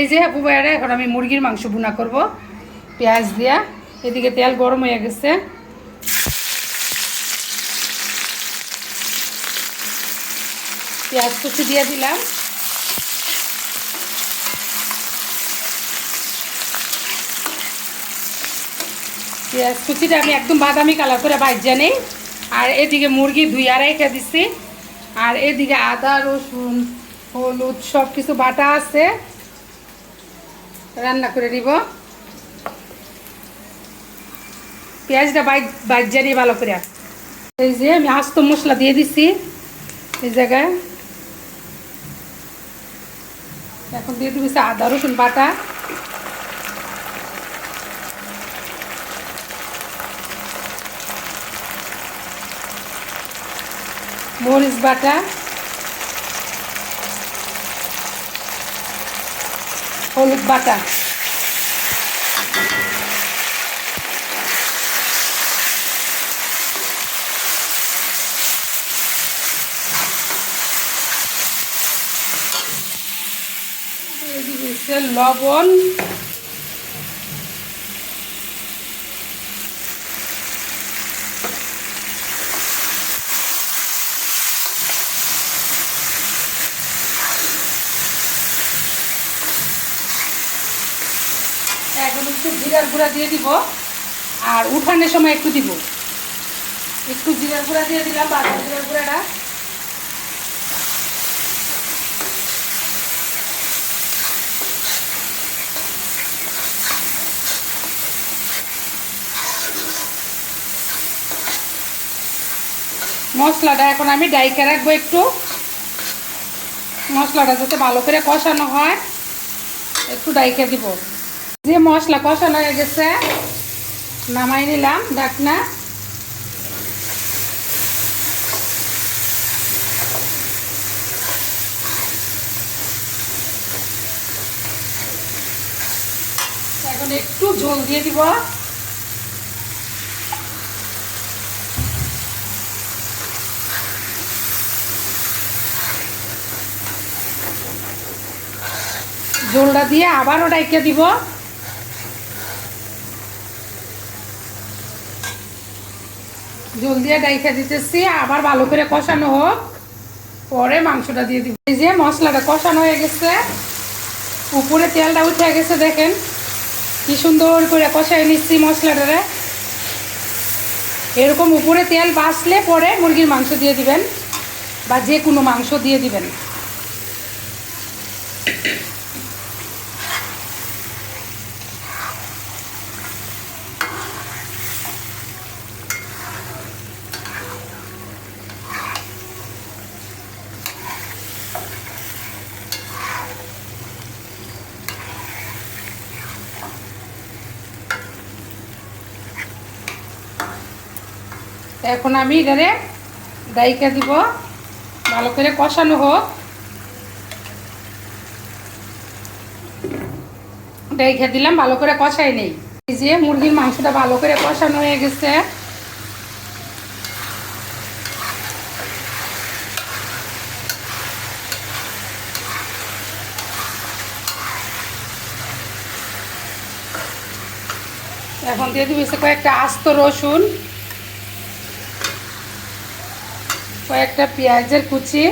এই যে আপু ভাইয়ারা, এখন আমি মুরগির মাংস ভুনা করব। পেঁয়াজ দিয়া। এদিকে তেল গরম হয়ে গেছে। পেঁয়াজ কুচি দিয়ে দিলাম। পেঁয়াজ কুচিটা আমি একদম বাদামি কালার করে ভাজ্যা নেই। আর এদিকে মুরগি ধুই আড়াইটা দিচ্ছি আর এদিকে আদা, রসুন, হলুদ সব কিছু বাটা আছে। রান্না করে দিব পেঁয়াজটা বাজ্যা নিয়ে ভালো করে। এই যে আমি আস্ত মশলা দিয়ে দিচ্ছি এই জায়গায়। এখন দিয়ে দিবি আদা, রসুন বাটা। মরিচ বাটা। হলুদ বাটা। লবণ। এখন একটু জিরার গুঁড়া দিয়ে দিব। আর উঠানের সময় একটু দিব। একটু জিরার গুঁড়া দিয়ে দিলাম, বাদাম জিরার গুঁড়াটা। মশলাটা এখন আমি ডাইকে রাখব একটু। মশলাটা যাতে ভালো করে কষানো হয়, একটু ডাইকে দিব। যে মশলা কষানো হয়ে গেছে, নামাই নিলাম ডাকনা এখন একটু ঝোল দিয়ে দিব। ঝোলটা দিয়ে আবারও ডাইকে দিব। জল দিয়ে ডাইখা দিতেছি, আবার ভালো করে কষানো হোক। পরে মাংসটা দিয়ে দিব। এই যে মশলাটা কষানো হয়ে গেছে। উপরে তেলটা উঠে গেছে, দেখেন। কি সুন্দর করে কষাই নিচ্ছি মশলাটারে। এরকম উপরে তেল বাঁচলে পরে মুরগির মাংস দিয়ে দিবেন, বা যে কোনো মাংস দিয়ে দিবেন। এখন আমি এখানে ডাইকা দিব। ভালো করে কষানো হোক। ডাইকা দিলাম, ভালো করে কষাই নেই। এই যে মুরগির মাংসটা ভালো করে কষানো হয়ে গেছে। এখন দিয়ে দিবি কয়েকটা আস্ত রসুন। কয়েকটা পেঁয়াজের কুচি।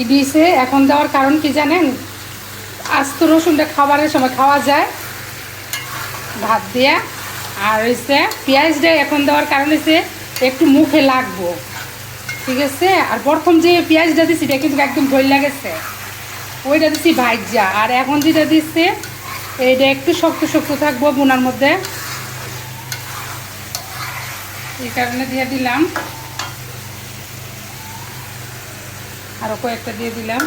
ই দিয়েছে এখন দেওয়ার কারণ কি জানেন? আস্ত রসুনটা খাবারের সময় খাওয়া যায়। ভাত দিয়ে। আর হচ্ছে পেঁয়াজটা এখন দেওয়ার কারণ হচ্ছে একটু মুখে লাগবো। ঠিক আছে? আর প্রথম যে পেঁয়াজটা দিচ্ছি এটা কিন্তু একদম ভয় লাগেছে ওইটা দিচ্ছি ভাইজা। আর এখন যেটা দিচ্ছে এইটা একটু শক্ত শক্ত থাকব বোনার মধ্যে। এই কারণে দিয়ে দিলাম। আরও কয়েকটা দিয়ে দিলাম।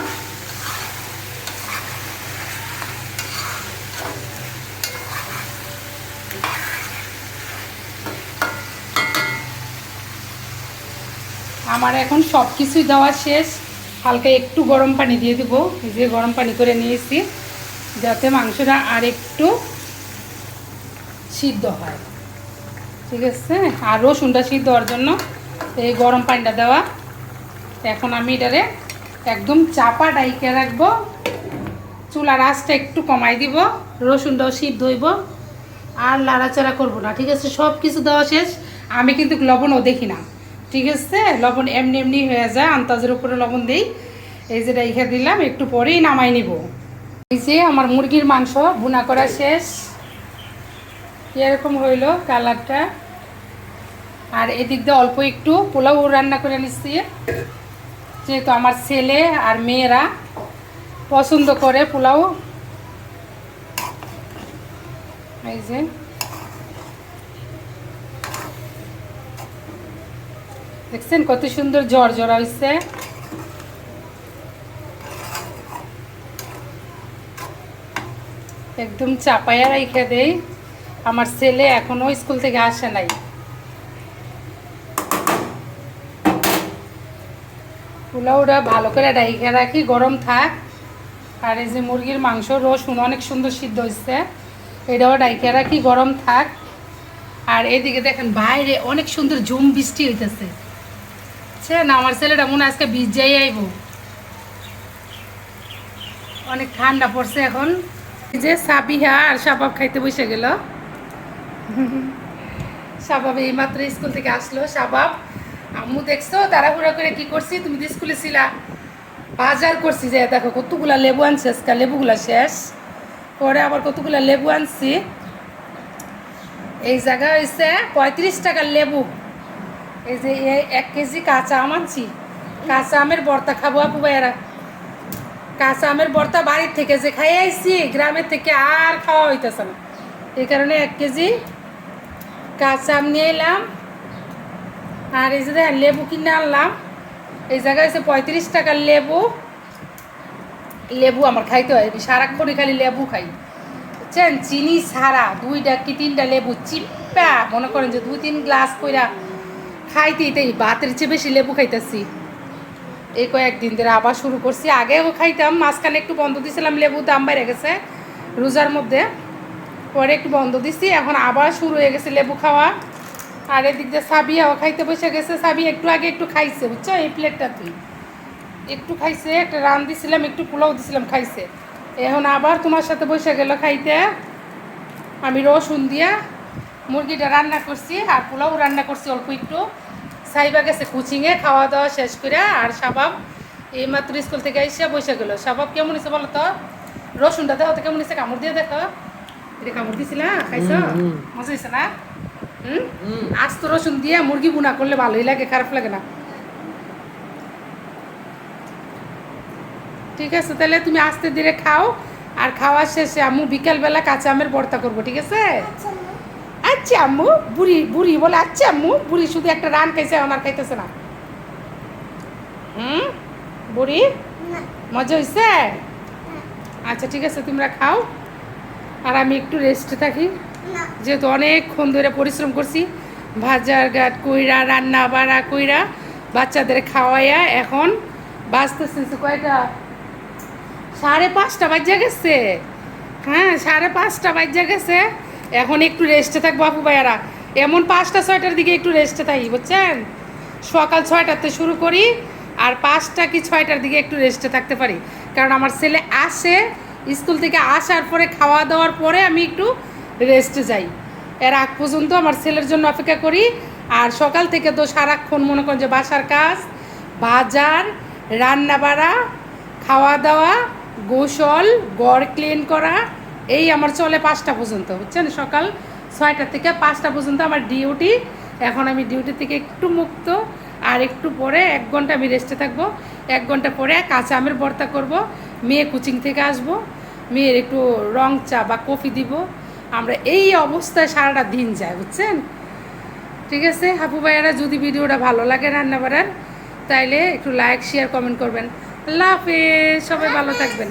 আমার এখন সব কিছুই দেওয়া শেষ। হালকা একটু গরম পানি দিয়ে দিব। যে গরম পানি করে নিয়েছি। যাতে মাংসটা আর একটু সিদ্ধ হয়। ঠিক আছে? আর রসুনটা সিদ্ধ হওয়ার জন্য এই গরম পানিটা দেওয়া। এখন আমি এটারে একদম চাপা ডাইকে রাখব। চুলার আঁচটা একটু কমাই দিব, রসুনটাও সিদ্ধ হইব। আর লাড়াচাড়া করব না, ঠিক আছে? সব কিছু দেওয়া শেষ। আমি কিন্তু লবণও দেখি না, ঠিক আছে? লবণ এমনি এমনি হয়ে যায় আন্তাজের উপরে লবণ দিই। এই যে রেখে দিলাম, একটু পরেই নামাই নিব। এই যে আমার মুরগির মাংস ভুনা করা শেষ। এরকম হইল কালারটা? আর এদিক দিয়ে অল্প একটু পোলাও রান্না করে নিচ্ছি। যেহেতু আমার ছেলে আর মেয়েরা পছন্দ করে পোলাও। এই যে। দেখছেন কত সুন্দর জ্বর জড়া হয়েছে একদম চাপাইয়া রাইখে দেই। আমার ছেলে এখনও স্কুল থেকে আসে নাই। পোলাওটা ভালো করে ডাইখে রাখি, গরম থাক। আর এই যে মুরগির মাংস রসুন অনেক সুন্দর সিদ্ধ হচ্ছে এটাও ডাইখে রাখি, গরম থাক। আর এদিকে দেখেন বাইরে অনেক সুন্দর ঝুম বৃষ্টি হইতেছে। না আমার ছেলেটা মনে আজকে বীজ যাই আইব। অনেক ঠান্ডা পড়ছে এখন। যে সাবিহা আর সাবাব খাইতে বসে গেল। সাবাব এই মাত্র স্কুল থেকে আসলো সাবাব আম্মু দেখছ, তাড়াহুড়া করে কি করছি? তুমি তো স্কুলে ছিলা। বাজার করছি যে, দেখো কতগুলা লেবু আনছি আজকে, লেবুগুলা শেষ। পরে আবার কতগুলা লেবু আনছি। এই জায়গা হয়েছে পঁয়ত্রিশ টাকার লেবু। এই যে এক কেজি কাঁচা আম আনছি। কাঁচা আমের বর্তা খাব আপু ভাইয়ারা। কাঁচা আমের বর্তা বাড়ির থেকে যে খাই আইছি, গ্রামের থেকে আর খাওয়া হইতেছে না। এই কারণে এক কেজি কাঁচা আম নিয়ে এলাম। আর এই যে লেবু কিনে আনলাম। এই জায়গায় হচ্ছে পঁয়ত্রিশ টাকার লেবু। লেবু আমার খাইতে হয় সারাক্ষণই খালি লেবু খাই। বুঝছেন? চিনি ছাড়া দুইটা কি তিনটা লেবু চিপ্পা মনে করেন যে দুই, তিন গ্লাস কইরা খাইতেই তাই, ভাতের চেয়ে বেশি লেবু খাইতেছি। এই কয়েকদিন ধরে আবার শুরু করছি। আগেও খাইতাম, মাঝখানে একটু বন্ধ দিয়েছিলাম লেবু দাম বেড়ে গেছে রোজার মধ্যে। পরে একটু বন্ধ দিছি, এখন আবার শুরু হয়ে গেছে লেবু খাওয়া। আর এদিক দিয়ে সাবিয়াও খাইতে বসে গেছে। সাবি একটু আগে একটু খাইছে বুঝছ? এই প্লেটটা তুই। একটু খাইছে একটা রান দিছিলাম একটু পোলাও দিছিলাম খাইছে। এখন আবার তোমার সাথে বসে গেল খাইতে। আমি রসুন দিয়া মুরগিটা রান্না করছি আর পোলাও রান্না করছি অল্প একটু। সাইবা গেছে কোচিংয়ে খাওয়া দাওয়া শেষ করে আর সাবাব এই মাত্র স্কুল থেকে এসে বসে গেল। সাবাব কেমন হয়েছে বলো তো? রসুনটা দেখো তো কেমন হয়েছে? কামড় দিয়ে দেখো। এটা কামড় দিছিলা? খাইছো? মজা হয়েছে না? হুম? আজ তো রসুন দিয়ে মুরগি বুনা করলে ভালোই লাগে খারাপ লাগে না। ঠিক আছে তাহলে তুমি আস্তে ধীরে খাও আর খাওয়ার শেষে আম্মু বিকালবেলা কাঁচা আমের ভর্তা করব ঠিক আছে? আচ্ছা আম্মু। বুড়ি বুড়ি বলে আচ্ছা আম্মু বুড়ি শুধু একটা রান খাইছে আমার খাইতেছে না। হুম? বুড়ি? মজা হয়েছে আচ্ছা ঠিক আছে তোমরা খাও আর আমি একটু রেস্টে থাকি। যেহেতু অনেকক্ষণ ধরে পরিশ্রম করছি, ভাজার গাট কইরা, রান্না বাড়া, কইরা, বাচ্চাদের খাওয়াইয়া এখন বাঁচতেছে কয়টা? সাড়ে পাঁচটা বাজে গেছে। হ্যাঁ সাড়ে পাঁচটা বাজে গেছে। এখন একটু রেস্টে থাক বাপু ভাইয়ারা। এমন পাঁচটা, ছয়টার দিকে একটু রেস্টে থাকি, বুঝছেন? সকাল ছয়টাতে শুরু করি আর পাঁচটা কি ছয়টার দিকে একটু রেস্টে থাকতে পারি। কারণ আমার ছেলে আসে, স্কুল থেকে আসার পরে খাওয়া দাওয়ার পরে আমি একটু রেস্টে যাই। এর আগ পর্যন্ত আমার ছেলের জন্য অপেক্ষা করি। আর সকাল থেকে তো সারাক্ষণ মনে করেন যে বাসার কাজ, বাজার রান্না বাড়া খাওয়া দাওয়া গোসল গড় ক্লিন করা, এই আমার চলে পাঁচটা পর্যন্ত, বুঝছেন? সকাল ছয়টা থেকে পাঁচটা পর্যন্ত আমার ডিউটি এখন আমি ডিউটি থেকে একটু মুক্ত, আর একটু পরে এক ঘণ্টা আমি রেস্টে থাকব। এক ঘণ্টা পরে কাঁচা আমের ভর্তা করব, মেয়ে কোচিং থেকে আসব, মেয়ের একটু রং চা বা কফি দিব আমরা এই অবস্থায় সারাটা দিন যায় বুঝছেন? ঠিক আছে? হাপু ভাইয়ারা, যদি ভিডিওটা ভালো লাগে রান্না বাড়ার তাইলে একটু লাইক শেয়ার কমেন্ট করবেন। আল্লাহ হাফেজ, সবাই ভালো থাকবেন।